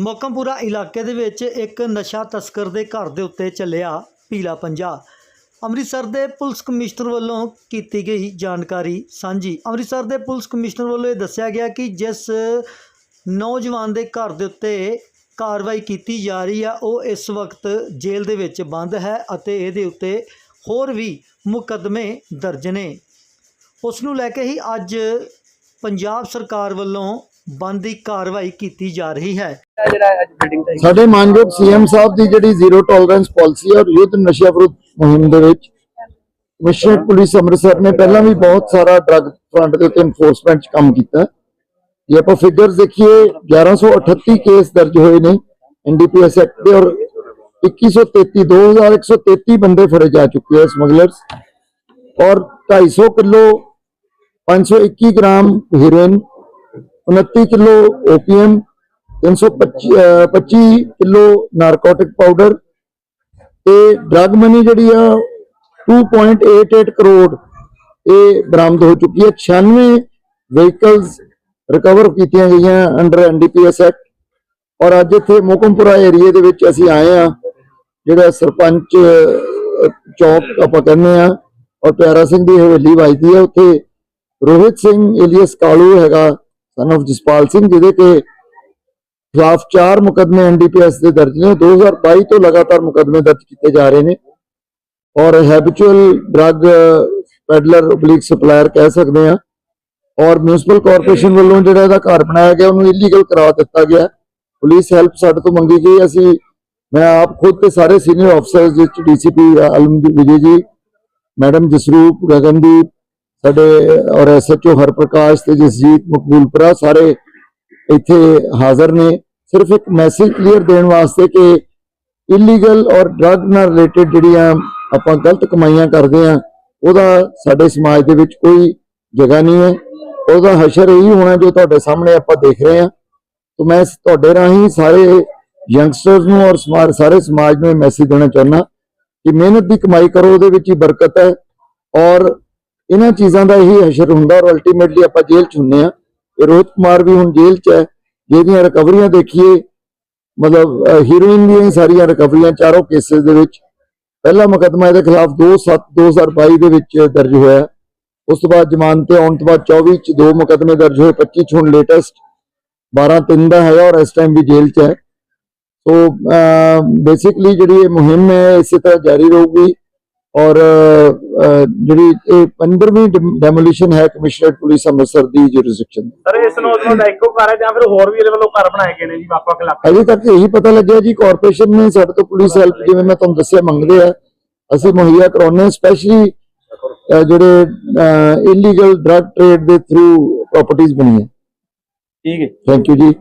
ਮੋਕਮਪੁਰਾ ਇਲਾਕੇ ਦੇ ਵਿੱਚ ਇੱਕ ਨਸ਼ਾ ਤਸਕਰ ਦੇ ਘਰ ਦੇ ਉੱਤੇ ਚੱਲਿਆ ਪੀਲਾ ਪੰਜਾ। ਅੰਮ੍ਰਿਤਸਰ ਦੇ ਪੁਲਿਸ ਕਮਿਸ਼ਨਰ ਵੱਲੋਂ ਕੀਤੀ ਗਈ ਜਾਣਕਾਰੀ ਸਾਂਝੀ। ਅੰਮ੍ਰਿਤਸਰ ਦੇ ਪੁਲਿਸ ਕਮਿਸ਼ਨਰ ਵੱਲੋਂ ਇਹ ਦੱਸਿਆ ਗਿਆ ਕਿ ਜਿਸ ਨੌਜਵਾਨ ਦੇ ਘਰ ਦੇ ਉੱਤੇ ਕਾਰਵਾਈ ਕੀਤੀ ਜਾ ਰਹੀ ਹੈ ਉਹ ਇਸ ਵਕਤ ਜੇਲ੍ਹ ਦੇ ਵਿੱਚ ਬੰਦ ਹੈ ਅਤੇ ਇਹਦੇ ਉੱਤੇ ਹੋਰ ਵੀ ਮੁਕੱਦਮੇ ਦਰਜ ਨੇ। ਉਸ ਨੂੰ ਲੈ ਕੇ ਹੀ ਅੱਜ ਪੰਜਾਬ ਸਰਕਾਰ ਵੱਲੋਂ ਬੰਦੀ ਕਾਰਵਾਈ ਕੀਤੀ ਜਾ ਰਹੀ ਹੈ ਸਾਡੇ ਮਾਨਯੋਗ ਸੀਐਮ ਸਾਹਿਬ ਦੀ ਜਿਹੜੀ ਜ਼ੀਰੋ ਟੋਲਰੈਂਸ ਪਾਲਿਸੀ ਔਰ ਯੁੱਧ ਨਸ਼ਾ ਵਿਰੁੱਧ ਮੁਹਿੰਮ ਦੇ ਵਿੱਚ ਕਮਿਸ਼ਨਰ ਪੁਲਿਸ ਅੰਮ੍ਰਿਤਸਰ ਨੇ ਪਹਿਲਾਂ ਵੀ ਬਹੁਤ ਸਾਰਾ ਡਰੱਗ ਫਰੰਟ ਦੇ ਉੱਤੇ ਇਨਫੋਰਸਮੈਂਟ 'ਚ ਕੰਮ ਕੀਤਾ। ਜੇ ਆਪਾਂ ਫਿਗਰਸ ਦੇਖੀਏ 1138 ਕੇਸ ਦਰਜ ਹੋਏ ਨੇ ਐਨਡੀਪੀਐਸ ਐਕਟ ਦੇ ਔਰ 2133 2133 ਬੰਦੇ ਫੜੇ ਜਾ ਚੁੱਕੇ ਹੈ ਸਮਗਲਰਸ ਔਰ 250 kilo 521 gram heroin 29 kilo opium 325 kilo narcotic powder ਤੇ ਡਰਗ ਮਨੀ ਜਿਹੜੀ ਆ 2.88 ਕਰੋੜ ਇਹ ਬਰਾਮਦ ਹੋ ਚੁੱਕੀ ਹੈ। 96 ਵਹੀਕਲਸ ਰਿਕਵਰ ਕੀਤੀਆਂ ਗਈਆਂ ਅੰਡਰ ਐਨਡੀਪੀਐਸ ਐਕਟ ਔਰ ਅੱਜ ਇੱਥੇ ਮੋਕਮਪੁਰਾ ਏਰੀਏ ਦੇ ਵਿੱਚ ਅਸੀਂ ਆਏ ਆ ਜਿਹੜਾ ਸਰਪੰਚ ਚੌਕ ਆਪਾਂ ਕਹਿੰਦੇ ਆ ਔਰ ਪਿਆਰਾ ਸਿੰਘ ਦੀ ਹਵੇਲੀ ਵੱਜਦੀ ਹੈ। ਉੱਥੇ ਰੋਹਿਤ ਸਿੰਘ, ਏਲੀਅਸ ਕਾਲੂ ਹੈਗਾ ਸਨ of ਜਸਪਾਲ ਸਿੰਘ ਜਿਹਦੇ ਤੇ ਖਿਲਾਫ ਚਾਰ ਮੁਕਦਮੇ ਐਨਡੀਪੀਐਸ ਦੇ ਦਰਜ ਨੇ 2022 ਤੋਂ ਲਗਾਤਾਰ ਮੁਕਦਮੇ ਦਰਜ ਕੀਤੇ ਜਾ ਰਹੇ ਨੇ। ਔਰ habitual drug peddler oblique supplier ਕਹਿ ਸਕਦੇ ਆ ਔਰ ਮਿਊਨਿਸਪਲ ਕਾਰਪੋਰੇਸ਼ਨ ਵੱਲੋਂ ਜਿਹੜਾ ਇਹਦਾ ਘਰ ਬਣਾਇਆ ਗਿਆ, ਉਹਨੂੰ ਇਲੀਗਲ ਕਰਾ ਦਿੱਤਾ ਗਿਆ। ਪੁਲਿਸ ਹੈਲਪ ਸਾਡੇ ਤੋਂ ਮੰਗੀ ਗਈ। ਅਸੀਂ, ਮੈਂ ਆਪ ਖੁਦ ਤੇ ਸਾਰੇ ਸੀਨੀਅਰ ਅਫਸਰਸ ਜਿਸ ਡੀਸੀਪੀ ਅਲਮਦੀ ਵਿਜੇ ਜੀ, ਮੈਡਮ ਜਸਰੂਪ, ਗਗਨਦੀਪ ਸਾਡੇ ਔਰ ਐਸਐਚਓ ਹਰਪ੍ਰਕਾਸ਼ ਤੇ ਜਸਜੀਤ ਮਕਬੂਲਪੁਰਾ ਸਾਰੇ ਇੱਥੇ ਹਾਜ਼ਰ ਨੇ। ਸਿਰਫ ਇੱਕ ਮੈਸੇਜ ਕਲੀਅਰ ਦੇਣ ਵਾਸਤੇ ਕਿ ਇਲੀਗਲ ਔਰ ਡਰੱਗ ਨਾਲ ਰਿਲੇਟਡ ਜਿਹੜੀਆਂ ਆਪਾਂ ਗਲਤ ਕਮਾਈਆਂ ਕਰਦੇ ਆ ਉਹਦਾ ਸਾਡੇ ਸਮਾਜ ਦੇ ਵਿੱਚ ਕੋਈ ਜਗ੍ਹਾ ਨਹੀਂ ਹੈ। ਉਹਦਾ ਹਸ਼ਰ ਇਹੀ ਹੋਣਾ ਜੋ ਤੁਹਾਡੇ ਸਾਹਮਣੇ ਆਪਾਂ ਦੇਖ ਰਹੇ ਹਾਂ। ਤਾਂ ਮੈਂ ਤੁਹਾਡੇ ਰਾਹੀਂ ਸਾਰੇ ਯੰਗਸਟਰਸ ਨੂੰ ਔਰ ਸਮਾ- ਸਾਰੇ ਸਮਾਜ ਨੂੰ ਮੈਸੇਜ ਦੇਣਾ ਚਾਹੁੰਦਾ ਕਿ ਮਿਹਨਤ ਦੀ ਕਮਾਈ ਕਰੋ, ਉਹਦੇ ਵਿੱਚ ਹੀ ਬਰਕਤ ਹੈ। ਔਰ ਇਹਨਾਂ ਚੀਜ਼ਾਂ ਦਾ ਇਹੀ ਹਸ਼ਰ ਹੁੰਦਾ ਔਰ ਅਲਟੀਮੇਟਲੀ ਆਪਾਂ ਜੇਲ੍ਹ ਚ ਹੁੰਨੇ ਆ ਇਹ ਕੁਮਾਰ ਵੀ ਹੁਣ ਜੇਲ੍ਹ ਚ ਹੈ, ਜਿਹਦੀਆਂ ਰਿਕਵਰੀਆਂ ਦੇਖੀਏ, ਮਤਲਬ ਹੀਰੋਇਨ ਦੀਆਂ ਸਾਰੀਆਂ ਰਿਕਵਰੀਆਂ ਚਾਰੋਂ ਕੇਸਿਸ ਦੇ ਵਿੱਚ। ਪਹਿਲਾ ਮੁਕੱਦਮਾ ਇਹਦੇ ਖਿਲਾਫ 2/7 2022 ਦੇ ਵਿੱਚ ਦਰਜ ਹੋਇਆ ਉਸ ਤੋਂ ਬਾਅਦ ਜ਼ਮਾਨਤ ਤੇ ਆਉਣ ਤੋਂ ਬਾਅਦ 24 ਚ ਦੋ ਮੁਕੱਦਮੇ ਦਰਜ ਹੋਏ 25 ਚ ਹੁਣ ਲੇਟੈਸਟ 12 3 ਦਾ ਹੈਗਾ ਔਰ ਇਸ ਟਾਈਮ ਵੀ ਜੇਲ੍ਹ ਚ ਹੈ। ਸੋ ਬੇਸਿਕਲੀ ਜਿਹੜੀ ਇਹ ਮੁਹਿੰਮ ਹੈ, ਇਸੇ ਤਰ੍ਹਾਂ ਜਾਰੀ ਰਹੂਗੀ। ਔਰ ਜਿਹੜੀ ਇਹ 15ਵੀਂ ਡੈਮੋਲੀਸ਼ਨ ਹੈ ਕਮਿਸ਼ਨਰ ਪੁਲਿਸ ਅੰਮ੍ਰਿਤਸਰ ਦੀ ਜੁਰਿਸਡਿਕਸ਼ਨ ਸਰ ਇਸ ਨੌਜਵਾਨ ਦਾ ਇੱਕੋ ਘਰ ਹੈ ਜਾਂ ਫਿਰ ਹੋਰ ਵੀ ਇਹਦੇ ਵੱਲੋਂ ਘਰ ਬਣਾਏ ਗਏ ਨੇ ਜੀ ਵੱਖ ਇਲਾਕੇ ਅਜੇ ਤੱਕ ਇਹੀ ਪਤਾ ਲੱਗਿਆ ਜੀ ਕਾਰਪੋਰੇਸ਼ਨ ਨੇ ਸਾਡੇ ਤੋਂ ਪੁਲਿਸ ਹੈਲਪ ਜਿਵੇਂ ਮੈਂ ਤੁਹਾਨੂੰ ਦੱਸਿਆ ਮੰਗਦੇ ਆ। ਅਸੀਂ ਮੁਹੱਈਆ ਕਰਾਉਂਦੇ ਹਾਂ ਸਪੈਸ਼ਲੀ ਜਿਹੜੇ ਇਲੀਗਲ ਡਰੱਗ ਟ੍ਰੇਡ ਦੇ ਥਰੂ ਪ੍ਰਾਪਰਟੀਆਂ ਬਣੀਆਂ। ਠੀਕ ਹੈ। ਥੈਂਕ ਯੂ ਜੀ।